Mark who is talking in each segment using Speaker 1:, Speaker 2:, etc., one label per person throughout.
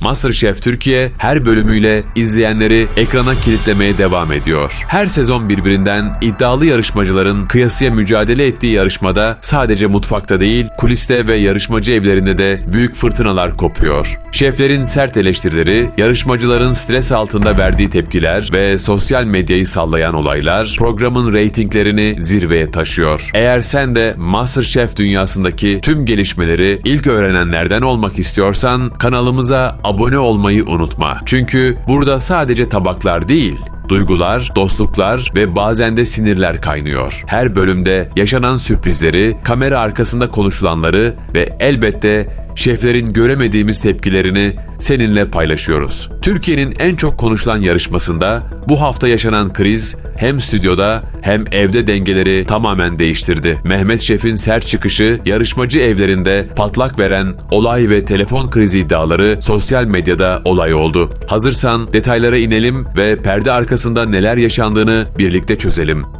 Speaker 1: MasterChef Türkiye her bölümüyle izleyenleri ekrana kilitlemeye devam ediyor. Her sezon birbirinden iddialı yarışmacıların kıyasıya mücadele ettiği yarışmada sadece mutfakta değil, kuliste ve yarışmacı evlerinde de büyük fırtınalar kopuyor. Şeflerin sert eleştirileri, yarışmacıların stres altında verdiği tepkiler ve sosyal medyayı sallayan olaylar programın reytinglerini zirveye taşıyor. Eğer sen de MasterChef dünyasındaki tüm gelişmeleri ilk öğrenenlerden olmak istiyorsan kanalımıza abone olmayı unutma. Çünkü burada sadece tabaklar değil, Duygular, dostluklar ve bazen de sinirler kaynıyor. Her bölümde yaşanan sürprizleri, kamera arkasında konuşulanları ve elbette şeflerin göremediğimiz tepkilerini seninle paylaşıyoruz. Türkiye'nin en çok konuşulan yarışmasında bu hafta yaşanan kriz hem stüdyoda hem evde dengeleri tamamen değiştirdi. Mehmet Şef'in sert çıkışı yarışmacı evlerinde patlak veren olay ve telefon krizi iddiaları sosyal medyada olay oldu. Hazırsan detaylara inelim ve perde arkasında neler yaşandığını birlikte çözelim.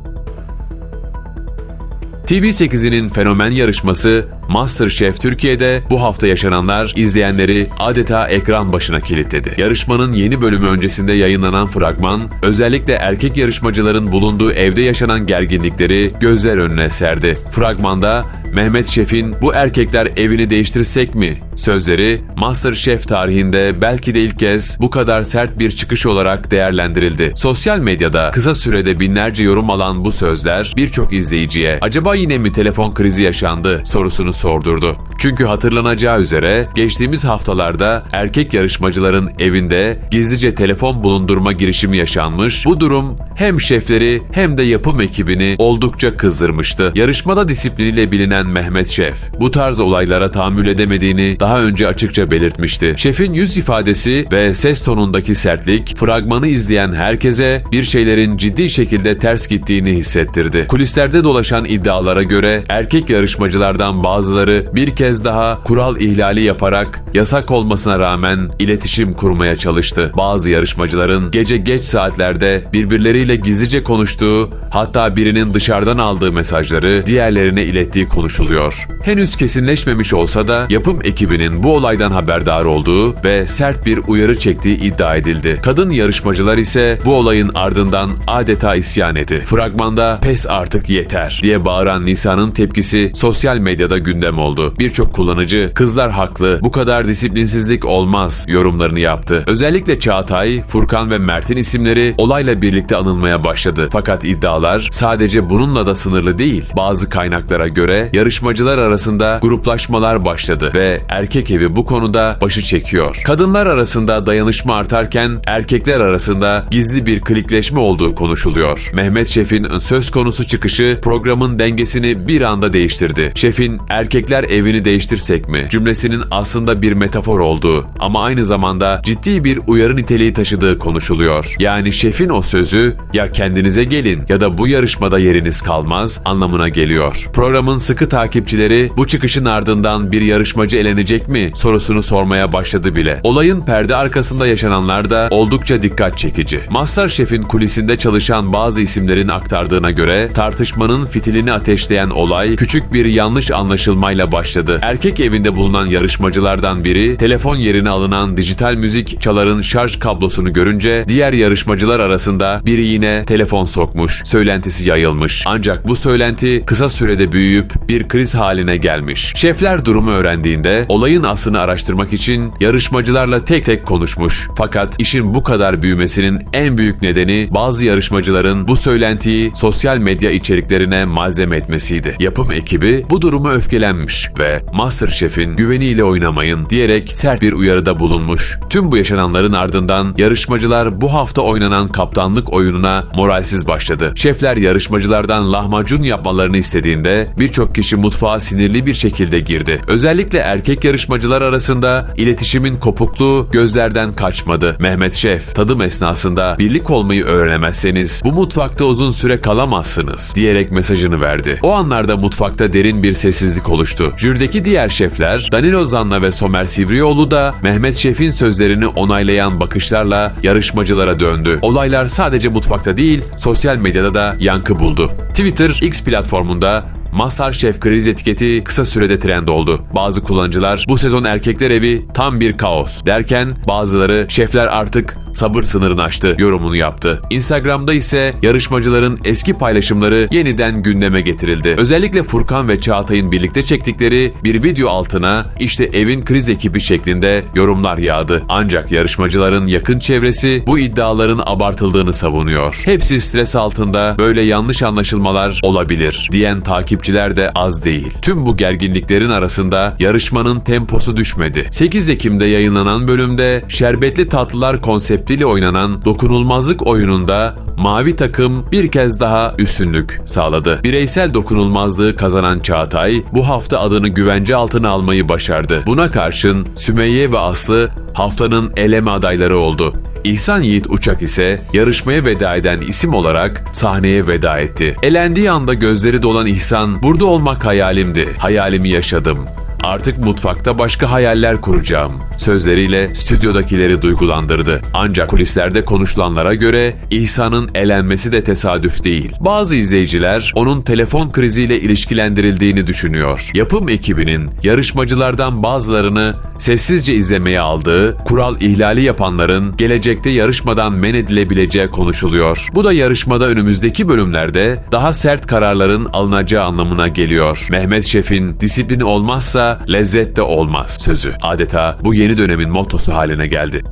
Speaker 1: TV8'inin fenomen yarışması MasterChef Türkiye'de bu hafta yaşananlar izleyenleri adeta ekran başına kilitledi. Yarışmanın yeni bölümü öncesinde yayınlanan fragman özellikle erkek yarışmacıların bulunduğu evde yaşanan gerginlikleri gözler önüne serdi. Fragmanda Mehmet Şef'in bu erkekler evini değiştirsek mi sözleri MasterChef tarihinde belki de ilk kez bu kadar sert bir çıkış olarak değerlendirildi. Sosyal medyada kısa sürede binlerce yorum alan bu sözler birçok izleyiciye acaba yine mi telefon krizi yaşandı sorusunu sordurdu. Çünkü hatırlanacağı üzere geçtiğimiz haftalarda erkek yarışmacıların evinde gizlice telefon bulundurma girişimi yaşanmış. Bu durum hem şefleri hem de yapım ekibini oldukça kızdırmıştı. Yarışmada disipliniyle bilinen Mehmet Şef bu tarz olaylara tahammül edemediğini daha önce açıkça belirtmişti. Şefin yüz ifadesi ve ses tonundaki sertlik fragmanı izleyen herkese bir şeylerin ciddi şekilde ters gittiğini hissettirdi. Kulislerde dolaşan iddialara göre erkek yarışmacılardan bazıları bir kez daha kural ihlali yaparak yasak olmasına rağmen iletişim kurmaya çalıştı. Bazı yarışmacıların gece geç saatlerde birbirleriyle gizlice konuştuğu hatta birinin dışarıdan aldığı mesajları diğerlerine ilettiği konuşuluyor. Henüz kesinleşmemiş olsa da yapım ekibinin bu olaydan haberdar olduğu ve sert bir uyarı çektiği iddia edildi. Kadın yarışmacılar ise bu olayın ardından adeta isyan etti. Fragmanda pes artık yeter diye bağıran Nisa'nın tepkisi sosyal medyada gündem oldu. Birçok kullanıcı kızlar haklı bu kadar disiplinsizlik olmaz yorumlarını yaptı. Özellikle Çağatay, Furkan ve Mert'in isimleri olayla birlikte anılmaya başladı. Fakat iddialar sadece bununla da sınırlı değil. Bazı kaynaklara göre yarışmacılar arasında gruplaşmalar başladı ve erkek evi bu konuda başı çekiyor. Kadınlar arasında dayanışma artarken erkekler arasında gizli bir klikleşme olduğu konuşuluyor. Mehmet Şef'in söz konusu çıkışı programın dengesini bir anda değiştirdi. Şef'in erkekler evini değiştirsek mi cümlesinin aslında bir metafor olduğu ama aynı zamanda ciddi bir uyarı niteliği taşıdığı konuşuluyor. Yani şefin o sözü ya kendinize gelin ya da bu yarışmada yeriniz kalmaz anlamına geliyor. Programın sıkı takipçileri bu çıkışın ardından bir yarışmacı elenecek mi sorusunu sormaya başladı bile. Olayın perde arkasında yaşananlar da oldukça dikkat çekici. Masterchef'in kulisinde çalışan bazı isimlerin aktardığına göre tartışmanın fitilini ateşleyen olay küçük bir yanlış anlaşılmayla başladı. Erkek evinde bulunan yarışmacılardan biri telefon yerine alınan dijital müzik çaların şarj kablosunu görünce diğer yarışmacılar arasında biri yine telefon sokmuş, söylentisi yayılmış. Ancak bu söylenti kısa sürede büyüyüp bir kriz haline gelmiş. Şefler durumu öğrendiğinde olayın aslını araştırmak için yarışmacılarla tek tek konuşmuş. Fakat işin bu kadar büyümesinin en büyük nedeni bazı yarışmacıların bu söylentiyi sosyal medya içeriklerine malzeme etmesiydi. Yapım ekibi bu durumu öfkelenmiş ve Masterchef'in güveniyle oynamayın diyerek sert bir uyarıda bulunmuş. Tüm bu yaşananların ardından yarışmacılar bu hafta oynanan kaptanlık oyununa moralsiz başladı. Şefler yarışmacılardan lahmacun yapmalarını istediğinde birçok kişi mutfağa sinirli bir şekilde girdi. Özellikle erkek yarışmacılar arasında iletişimin kopukluğu gözlerden kaçmadı. Mehmet Şef, tadım esnasında birlik olmayı öğrenemezseniz bu mutfakta uzun süre kalamazsınız diyerek mesajını verdi. O anlarda mutfakta derin bir sessizlik oluştu. Jürdeki diğer şefler Danilo Zanna ve Somer Sivrioğlu da Mehmet Şef'in sözlerini onaylayan bakışlarla yarışmacılara döndü. Olaylar sadece mutfakta değil, sosyal medyada da yankı buldu. Twitter X platformunda Masterchef kriz etiketi kısa sürede trend oldu. Bazı kullanıcılar bu sezon erkekler evi tam bir kaos derken bazıları şefler artık sabır sınırını aştı yorumunu yaptı. Instagram'da ise yarışmacıların eski paylaşımları yeniden gündeme getirildi. Özellikle Furkan ve Çağatay'ın birlikte çektikleri bir video altına işte evin kriz ekibi şeklinde yorumlar yağdı. Ancak yarışmacıların yakın çevresi bu iddiaların abartıldığını savunuyor. Hepsi stres altında böyle yanlış anlaşılmalar olabilir diyen takipçiler de az değil. Tüm bu gerginliklerin arasında yarışmanın temposu düşmedi. 8 Ekim'de yayınlanan bölümde şerbetli tatlılar konseptiyle oynanan dokunulmazlık oyununda mavi takım bir kez daha üstünlük sağladı. Bireysel dokunulmazlığı kazanan Çağatay bu hafta adını güvence altına almayı başardı. Buna karşın Sümeyye ve Aslı haftanın eleme adayları oldu. İhsan Yiğit Uçak ise yarışmaya veda eden isim olarak sahneye veda etti. Elendiği anda gözleri dolan İhsan, burada olmak hayalimdi. Hayalimi yaşadım. Artık mutfakta başka hayaller kuracağım. Sözleriyle stüdyodakileri duygulandırdı. Ancak kulislerde konuşulanlara göre İhsan'ın elenmesi de tesadüf değil. Bazı izleyiciler onun telefon kriziyle ilişkilendirildiğini düşünüyor. Yapım ekibinin yarışmacılardan bazılarını sessizce izlemeye aldığı, kural ihlali yapanların gelecekte yarışmadan men edilebileceği konuşuluyor. Bu da yarışmada önümüzdeki bölümlerde daha sert kararların alınacağı anlamına geliyor. Mehmet Şef'in disiplini olmazsa lezzet de olmaz sözü. Adeta bu yeni dönemin mottosu haline geldi.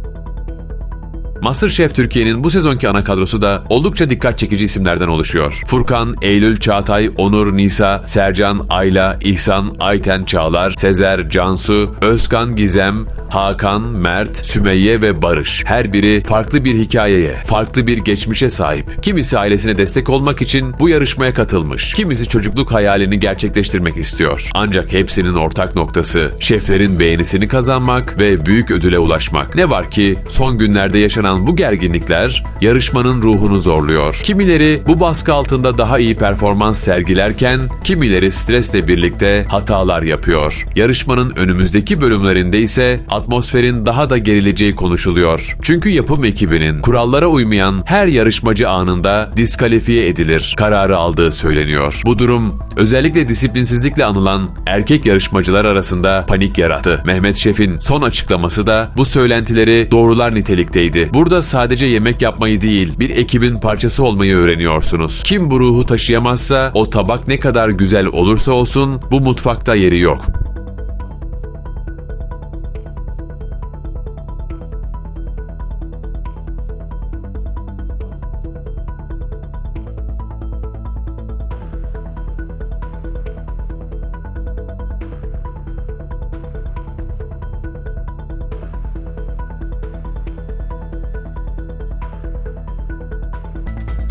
Speaker 1: MasterChef Türkiye'nin bu sezonki ana kadrosu da oldukça dikkat çekici isimlerden oluşuyor. Furkan, Eylül, Çağatay, Onur, Nisa, Sercan, Ayla, İhsan, Ayten, Çağlar, Sezer, Cansu, Özkan, Gizem, Hakan, Mert, Sümeyye ve Barış. Her biri farklı bir hikayeye, farklı bir geçmişe sahip. Kimisi ailesine destek olmak için bu yarışmaya katılmış. Kimisi çocukluk hayalini gerçekleştirmek istiyor. Ancak hepsinin ortak noktası şeflerin beğenisini kazanmak ve büyük ödüle ulaşmak. Ne var ki son günlerde yaşanan bu gerginlikler yarışmanın ruhunu zorluyor. Kimileri bu baskı altında daha iyi performans sergilerken kimileri stresle birlikte hatalar yapıyor. Yarışmanın önümüzdeki bölümlerinde ise atmosferin daha da gerileceği konuşuluyor. Çünkü yapım ekibinin kurallara uymayan her yarışmacı anında diskalifiye edilir kararı aldığı söyleniyor. Bu durum özellikle disiplinsizlikle anılan erkek yarışmacılar arasında panik yarattı. Mehmet Şef'in son açıklaması da bu söylentileri doğrular nitelikteydi. Burada sadece yemek yapmayı değil, bir ekibin parçası olmayı öğreniyorsunuz. Kim bu ruhu taşıyamazsa o tabak ne kadar güzel olursa olsun bu mutfakta yeri yok.